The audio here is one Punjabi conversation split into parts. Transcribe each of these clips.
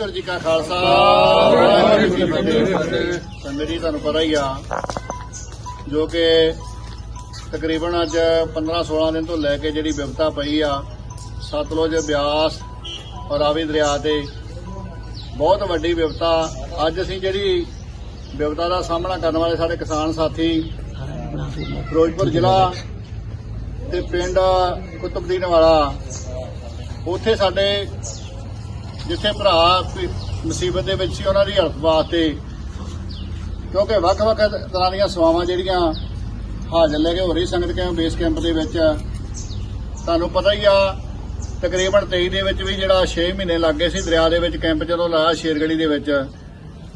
ਵਾਹਿਗੁਰੂ ਜੀ ਕਾ ਖਾਲਸਾ। ਵਾਹਿਗੁਰੂ ਜੀ ਕੀ ਫਤਿਹ ਸੰਗਤ ਤੁਹਾਨੂੰ ਪਤਾ ਹੀ ਆ, ਜੋ ਕਿ ਤਕਰੀਬਨ ਅੱਜ 15 16 ਦਿਨ ਤੋਂ ਲੈ ਕੇ ਜਿਹੜੀ ਵਿਵਤਾ ਪਈ ਆ, ਸਤਲੁਜ ਬਿਆਸ ਔਰ ਰਾਵੀ ਦਰਿਆ ਤੇ ਬਹੁਤ ਵੱਡੀ ਵਿਵਤਾ ਅੱਜ ਅਸੀਂ ਜਿਹੜੀ ਵਿਵਤਾ ਦਾ ਸਾਹਮਣਾ ਕਰਨ ਵਾਲੇ ਸਾਡੇ ਕਿਸਾਨ ਸਾਥੀ, ਫਿਰੋਜ਼ਪੁਰ ਜ਼ਿਲ੍ਹਾ ਤੇ ਪਿੰਡ ਕੁਤਬਦੀਨ ਵਾਲਾ, ਉੱਥੇ ਸਾਡੇ ਜਿੱਥੇ ਭਰਾ ਮੁਸੀਬਤ ਦੇ ਵਿੱਚ ਸੀ, ਉਹਨਾਂ ਦੀ ਹੈਲਪ ਵਾਸਤੇ। ਕਿਉਂਕਿ ਵੱਖ-ਵੱਖ ਤਰ੍ਹਾਂ ਦੀਆਂ ਸੇਵਾਵਾਂ ਜਿਹੜੀਆਂ ਹਾਜ਼ਰ ਲੈ ਕੇ ਹੋ ਰਹੀ ਸੰਗਤ ਕੈਂਪ ਬੇਸ ਕੈਂਪ ਦੇ ਵਿੱਚ, ਤੁਹਾਨੂੰ ਪਤਾ ਹੀ ਆ, ਤਕਰੀਬਨ 23 ਦੇ ਵਿੱਚ ਵੀ ਜਿਹੜਾ 6 ਮਹੀਨੇ ਲੱਗ ਗਏ ਸੀ ਦਰਿਆ ਦੇ ਵਿੱਚ ਕੈਂਪ ਜਦੋਂ ਲਾਇਆ ਸ਼ੇਰਗੜੀ ਦੇ ਵਿੱਚ।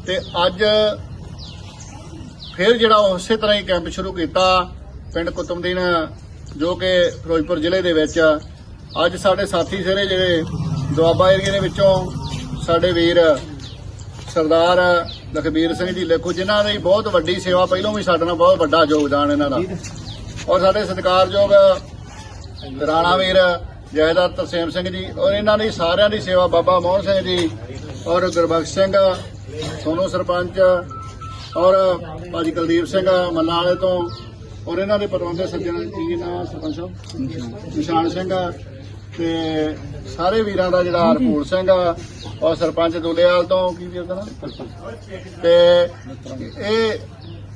ਤੇ ਅੱਜ ਫਿਰ ਜਿਹੜਾ ਉਸੇ ਤਰ੍ਹਾਂ ਹੀ ਕੈਂਪ ਸ਼ੁਰੂ ਕੀਤਾ ਪਿੰਡ ਕੁਤਮਦੀਨ ਜੋ ਕਿ ਫਿਰੋਜ਼ਪੁਰ ਜ਼ਿਲ੍ਹੇ ਦੇ ਵਿੱਚ। ਅੱਜ ਸਾਡੇ ਸਾਥੀ ਸਾਰੇ ਜਿਹੜੇ ਦੁਆਬਾ ਏਰੀਏ ਦੇ ਵਿੱਚੋਂ ਸਾਡੇ ਵੀਰ ਸਰਦਾਰ ਲਖਬੀਰ ਸਿੰਘ ਜੀ ਲੇਖੋ, ਜਿਨ੍ਹਾਂ ਦੀ ਬਹੁਤ ਵੱਡੀ ਸੇਵਾ ਪਹਿਲਾਂ ਵੀ ਸਾਡੇ ਨਾਲ ਬਹੁਤ ਵੱਡਾ ਯੋਗਦਾਨ ਇਹਨਾਂ ਦਾ। ਔਰ ਸਾਡੇ ਸਤਿਕਾਰਯੋਗ ਰਾਣਾ ਵੀਰ ਜੈਦਾਰ ਤਰਸੇਮ ਸਿੰਘ ਜੀ ਔਰ ਇਹਨਾਂ ਦੀ ਸਾਰਿਆਂ ਦੀ ਸੇਵਾ ਬਾਬਾ ਮੋਹਨ ਸਿੰਘ ਜੀ ਔਰ ਗੁਰਬਖਸ਼ ਸਿੰਘ, ਸੋਨੂ ਸਰਪੰਚ ਔਰ ਭਾਜੀ ਕੁਲਦੀਪ ਸਿੰਘ ਮੱਲਾਂ ਵਾਲੇ ਤੋਂ ਔਰ ਇਹਨਾਂ ਦੇ ਪਰਵੰਦੇ ਸੱਜਣ ਕੀ ਨਾਮ ਸਰਪੰਚ ਨਿਸ਼ਾਨ ਸਿੰਘ ਤੇ ਸਾਰੇ ਵੀਰਾਂ ਦਾ ਜਿਹੜਾ ਹਰਪੂਰ ਸਿੰਘ ਔਰ ਸਰਪੰਚ ਦੁਲੇਵਾਲ ਤੋਂ ਕੀ ਵੀਰ ਦਾ ਨਾਮ? ਤੇ ਇਹ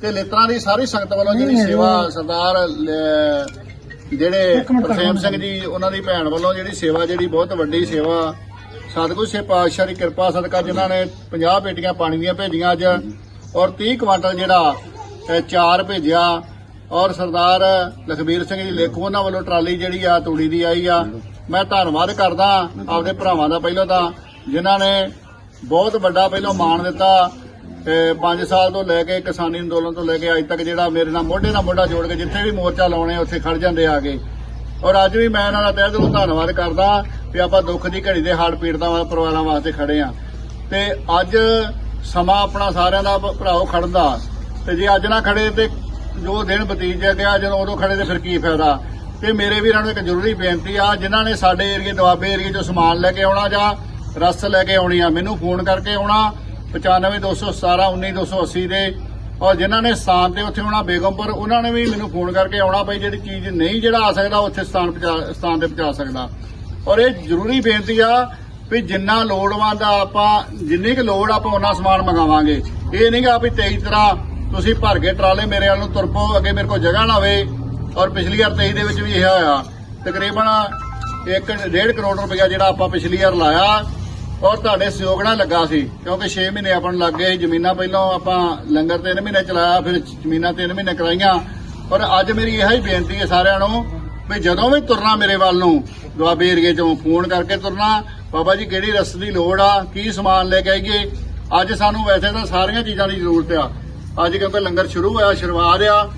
ਤੇ ਲਿਤਰਾਂ ਦੀ ਸਾਰੀ ਸੰਗਤ ਵੱਲੋਂ ਜਿਹੜੀ ਸੇਵਾ ਸਰਦਾਰ ਜਿਹੜੇ ਤਰਸੇਮ ਸਿੰਘ ਜੀ ਉਹਨਾਂ ਦੀ ਭੈਣ ਵੱਲੋਂ ਜਿਹੜੀ ਸੇਵਾ ਜਿਹੜੀ ਬਹੁਤ ਵੱਡੀ ਸੇਵਾ ਸਤਿਗੁਰੂ ਸੇ ਪਾਤਸ਼ਾਹ ਦੀ ਕਿਰਪਾ ਸਦਕਾ ਜਿਨ੍ਹਾਂ ਨੇ 50 ਪੇਟੀਆਂ ਪਾਣੀ ਦੀਆਂ ਭੇਜੀਆਂ ਅੱਜ ਔਰ 30 ਕੁਆਂਟਲ ਜਿਹੜਾ ਚਾਰ ਭੇਜਿਆ ਔਰ ਸਰਦਾਰ ਲਖਬੀਰ ਸਿੰਘ ਜੀ ਲੇਖੋ ਉਹਨਾਂ ਵੱਲੋਂ ਟਰਾਲੀ ਜਿਹੜੀ ਆ ਤੂੜੀ ਦੀ ਆਈ ਆ ਮੈਂ ਧੰਨਵਾਦ ਕਰਦਾ ਆਪਦੇ ਭਰਾਵਾਂ ਦਾ ਪਹਿਲਾਂ ਤਾਂ, ਜਿਨ੍ਹਾਂ ਨੇ ਬਹੁਤ ਵੱਡਾ ਪਹਿਲਾਂ ਮਾਣ ਦਿੱਤਾ, ਤੇ 5 ਸਾਲ ਤੋਂ ਲੈ ਕੇ ਕਿਸਾਨੀ ਅੰਦੋਲਨ ਤੋਂ ਲੈ ਕੇ ਅੱਜ ਤੱਕ ਜਿਹੜਾ ਮੇਰੇ ਨਾਲ ਮੋਢੇ ਨਾਲ ਮੋਢਾ ਜੋੜ ਕੇ ਜਿੱਥੇ ਵੀ ਮੋਰਚਾ ਲਾਉਣੇ ਉੱਥੇ ਖੜ ਜਾਂਦੇ ਆ ਕੇ। ਔਰ ਅੱਜ ਵੀ ਮੈਂ ਇਹਨਾਂ ਦਾ ਤਹਿ ਦਿਲੋਂ ਧੰਨਵਾਦ ਕਰਦਾ ਕਿ ਆਪਾਂ ਦੁੱਖ ਦੀ ਘੜੀ ਦੇ ਹੜ ਪੀੜਤਾਂ ਪਰਿਵਾਰਾਂ ਵਾਸਤੇ ਖੜੇ ਆ। ਤੇ ਅੱਜ ਸਮਾਂ ਆਪਣਾ ਸਾਰਿਆਂ ਦਾ ਭਰਾਓ ਖੜਨ ਦਾ। ਤੇ ਜੇ ਅੱਜ ਨਾ ਖੜੇ ਤੇ ਜੋ ਦਿਨ ਬਤੀਤ ਗਿਆ ਜਦੋਂ ਉਦੋਂ ਖੜੇ ਤੇ ਫਿਰ ਕੀ ਫਾਇਦਾ? ਤੇ ਮੇਰੇ ਵੀਰਾਂ ਨੂੰ ਇੱਕ ਜ਼ਰੂਰੀ ਬੇਨਤੀ ਆ, ਜਿਨ੍ਹਾਂ ਨੇ ਸਾਡੇ ਏਰੀਏ, ਦੁਆਬੇ ਏਰੀਏ ਚੋਂ ਸਮਾਨ ਲੈ ਕੇ ਆਉਣਾ ਜਾਂ ਰਸ ਲੈ ਕੇ ਆਉਣੀ ਆ, ਮੈਨੂੰ ਫੋਨ ਕਰਕੇ ਆਉਣਾ 95217 19280 ਦੇ ਔਰ ਜਿਨ੍ਹਾਂ ਨੇ ਸਥਾਨ ਤੇ ਉੱਥੇ ਆਉਣਾ, ਬੇਗਮਪੁਰ, ਉਹਨਾਂ ਨੇ ਵੀ ਮੈਨੂੰ ਫੋਨ ਕਰਕੇ ਆਉਣਾ ਬਈ ਜਿਹੜੀ ਚੀਜ਼ ਨਹੀਂ ਜਿਹੜਾ ਆ ਸਕਦਾ, ਉੱਥੇ ਸਥਾਨ ਪਹੁੰਚਾ, ਸਥਾਨ ਤੇ ਪਹੁੰਚਾ ਸਕਦਾ। ਔਰ ਇਹ ਜ਼ਰੂਰੀ ਬੇਨਤੀ ਆ ਵੀ ਜਿੰਨਾ ਲੋੜਵੰਦ ਆ ਆਪਾਂ, ਜਿੰਨੀ ਕੁ ਲੋੜ ਆਪਾਂ ਉਹਨਾਂ ਸਮਾਨ ਮੰਗਾਵਾਂਗੇ। ਇਹ ਨਹੀਂ ਨਹੀਂਗਾ ਵੀ 23 ਤਰ੍ਹਾਂ ਤੁਸੀਂ ਭਰ ਕੇ ਟਰਾਲੇ ਮੇਰੇ ਵੱਲ ਨੂੰ ਤੁਰ ਪਓ, ਅੱਗੇ ਮੇਰੇ ਕੋਲ ਜਗ੍ਹਾ ਨਾ ਹੋਵੇ। ਔਰ ਪਿਛਲੀ ਵਾਰ 23 ਦੇ ਵਿੱਚ ਵੀ ਇਹ ਹੋਇਆ। ਤਕਰੀਬਨ 1.5 ਕਰੋੜ ਰੁਪਇਆ ਜਿਹੜਾ ਆਪਾਂ ਪਿਛਲੀ ਵਾਰ ਲਾਇਆ ਔਰ ਤੁਹਾਡੇ ਸਹਿਯੋਗ ਨਾਲ ਲੱਗਾ ਸੀ, ਕਿਉਂਕਿ 6 ਮਹੀਨੇ ਆਪਾਂ ਨੂੰ ਲੱਗ ਗਏ ਸੀ। ਜ਼ਮੀਨਾਂ ਪਹਿਲਾਂ ਆਪਾਂ ਲੰਗਰ 3 ਮਹੀਨੇ ਚਲਾਇਆ, ਫਿਰ ਜ਼ਮੀਨਾਂ 3 ਮਹੀਨੇ ਕਰਾਈਆਂ। ਔਰ ਅੱਜ ਮੇਰੀ ਇਹ ਹੀ ਬੇਨਤੀ ਹੈ ਸਾਰਿਆਂ ਨੂੰ ਵੀ ਜਦੋਂ ਵੀ ਤੁਰਨਾ ਮੇਰੇ ਵੱਲ ਨੂੰ, ਦੁਆਬੇ ਏਰੀਏ ਚੋਂ ਫੋਨ ਕਰਕੇ ਤੁਰਨਾ, ਬਾਬਾ ਜੀ ਕਿਹੜੀ ਰਸਤ ਦੀ ਲੋੜ ਆ, ਕੀ ਸਮਾਨ ਲੈ ਕੇ ਆਈਏ, ਅੱਜ ਸਾਨੂੰ ਵੈਸੇ ਤਾਂ ਸਾਰੀਆਂ ਚੀਜ਼ਾਂ ਦੀ ਜ਼ਰੂਰਤ ਆ। ਅੱਜ ਕਿਉਂਕਿ ਲੰਗਰ ਸ਼ੁਰੂ ਹੋਇਆ, ਸ਼ੁਰੂਆਤ ਆ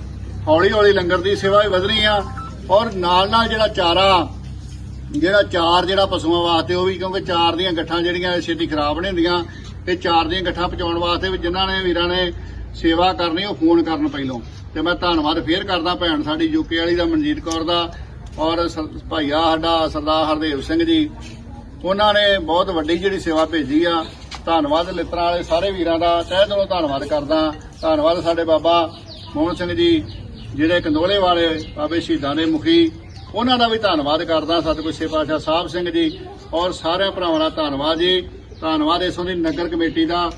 ਹੌਲੀ ਹੌਲੀ ਲੰਗਰ ਦੀ ਸੇਵਾ ਵੀ ਵਧਣੀ ਆ। ਔਰ ਨਾਲ ਨਾਲ ਜਿਹੜਾ ਚਾਰਾ, ਜਿਹੜਾ ਚਾਰ ਜਿਹੜਾ ਪਸ਼ੂਆਂ ਵਾਸਤੇ, ਉਹ ਵੀ ਕਿਉਂਕਿ ਚਾਰ ਦੀਆਂ ਗੱਠਾਂ ਜਿਹੜੀਆਂ ਛੇਤੀ ਖਰਾਬ ਨਹੀਂ ਹੁੰਦੀਆਂ। ਤੇ ਚਾਰ ਦੀਆਂ ਗੱਠਾਂ ਪਹੁੰਚਾਉਣ ਵਾਸਤੇ ਵੀ ਜਿਨ੍ਹਾਂ ਨੇ, ਵੀਰਾਂ ਨੇ ਸੇਵਾ ਕਰਨੀ, ਉਹ ਫੋਨ ਕਰਨ ਪਹਿਲੋਂ। ਤੇ ਮੈਂ ਧੰਨਵਾਦ ਫੇਰ ਕਰਦਾ ਭੈਣ ਸਾਡੀ ਯੂਕੇ ਵਾਲੀ ਦਾ, ਮਨਜੀਤ ਕੌਰ ਦਾ, ਔਰ ਭਾਈਆ ਸਾਡਾ ਸਰਦਾਰ ਹਰਦੇਵ ਸਿੰਘ ਜੀ। ਉਹਨਾਂ ਨੇ ਬਹੁਤ ਵੱਡੀ ਜਿਹੜੀ ਸੇਵਾ ਭੇਜੀ ਆ। ਧੰਨਵਾਦ ਲਿੱਤਰਾਂ ਵਾਲੇ ਸਾਰੇ ਵੀਰਾਂ ਦਾ। ਤਹਿ ਦਿਲੋਂ ਧੰਨਵਾਦ ਕਰਦਾ। ਧੰਨਵਾਦ ਸਾਡੇ ਬਾਬਾ ਮੋਹਨ ਸਿੰਘ ਜੀ। ਜਿਹੜੇ ਕੰਦੋਲੇ ਵਾਲੇ ਬਾਬੇ ਸ਼ਹੀਦਾਂ ਦੇ ਮੁਖੀ, ਉਹਨਾਂ ਦਾ ਵੀ ਧੰਨਵਾਦ ਕਰਦਾ ਸਤਿਗੁਰ ਸੇ ਪਾਤਸ਼ਾਹ ਸਾਹਿਬ ਸਿੰਘ ਜੀ ਔਰ ਸਾਰਿਆਂ ਭਰਾਵਾਂ ਦਾ ਧੰਨਵਾਦ ਜੀ। ਧੰਨਵਾਦ ਇਸੋਂ ਦੀ ਨਗਰ ਕਮੇਟੀ ਦਾ,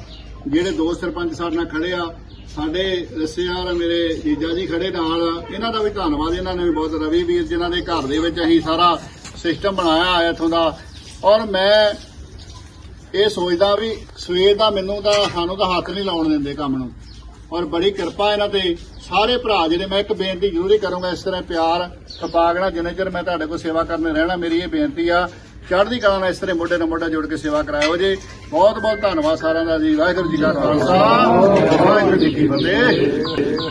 ਜਿਹੜੇ ਦੋ ਸਰਪੰਚ ਸਾਡੇ ਨਾਲ ਖੜੇ ਆ, ਸਾਡੇ ਰਿਸ਼ਤੇਦਾਰ ਮੇਰੇ ਜੀਜਾ ਜੀ ਖੜੇ ਨਾਲ, ਇਹਨਾਂ ਦਾ ਵੀ ਧੰਨਵਾਦ, ਇਹਨਾਂ ਨੇ ਵੀ ਬਹੁਤ ਰਵੀ ਵੀਰ ਜਿਨ੍ਹਾਂ ਦੇ ਘਰ ਦੇ ਵਿੱਚ ਅਸੀਂ ਸਾਰਾ ਸਿਸਟਮ ਬਣਾਇਆ ਆ ਇੱਥੋਂ ਦਾ। ਔਰ ਮੈਂ ਇਹ ਸੋਚਦਾ ਵੀ ਸਵੇਰ ਦਾ ਮੈਨੂੰ ਤਾਂ ਸਾਨੂੰ ਤਾਂ ਹੱਥ ਨਹੀਂ ਲਾਉਣ ਦਿੰਦੇ ਕੰਮ ਨੂੰ। ਔਰ ਬੜੀ ਕਿਰਪਾ ਇਹਨਾਂ ਤੇ। ਸਾਰੇ ਭਰਾ ਜਿਹੜੇ ਮੈਂ ਇੱਕ ਬੇਨਤੀ ਜ਼ਰੂਰੀ ਕਰੂੰਗਾ ਇਸ ਤਰ੍ਹਾਂ ਪਿਆਰ, ਖਪਾਗਣਾ, ਜਿੰਨੇ ਚਿਰ ਮੈਂ ਤੁਹਾਡੇ ਕੋਲ ਸੇਵਾ ਕਰਨੇ ਰਹਿਣਾ, ਮੇਰੀ ਇਹ ਬੇਨਤੀ ਆ, ਚੜ੍ਹਦੀ ਕਲਾ ਨਾਲ ਇਸ ਤਰ੍ਹਾਂ ਮੋਢੇ ਨਾਲ ਮੋਢਾ ਜੋੜ ਕੇ ਸੇਵਾ ਕਰਾਇਓ ਜੀ। ਬਹੁਤ ਬਹੁਤ ਧੰਨਵਾਦ ਸਾਰਿਆਂ ਦਾ ਜੀ। ਵਾਹਿਗੁਰੂ ਜੀ ਕਾ ਖਾਲਸਾ। ਵਾਹਿਗੁਰੂ ਜੀ ਕੀ ਫਤਿਹ।